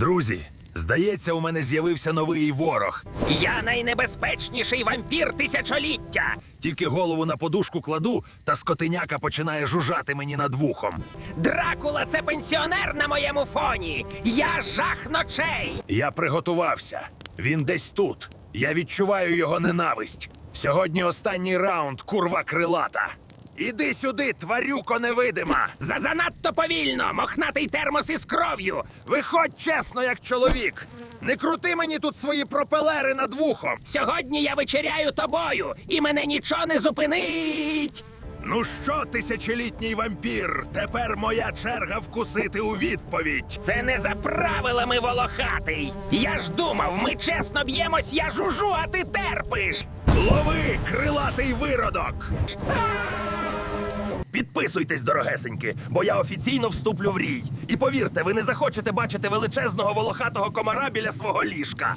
Друзі, здається, у мене з'явився новий ворог. Я найнебезпечніший вампір тисячоліття. Тільки голову на подушку кладу, та скотиняка починає жужжати мені над вухом. Дракула це пенсіонер на моєму фоні. Я жах ночей. Я приготувався. Він десь тут. Я відчуваю його ненависть. Сьогодні останній раунд, курва крилата. Іди сюди, тварюко невидима. За занадто повільно, мохнатий термос із кров'ю. Виходь чесно, як чоловік. Не крути мені тут свої пропелери над вухом. Сьогодні я вечеряю тобою, і мене нічого не зупинить. Ну що, тисячолітній вампір? Тепер моя черга вкусити у відповідь. Це не за правилами волохатий. Я ж думав, ми чесно б'ємось, я жужу, а ти терпиш. Лови, крилатий виродок! Підписуйтесь, дорогесеньки, бо я офіційно вступлю в рій. І повірте, ви не захочете бачити величезного волохатого комара біля свого ліжка.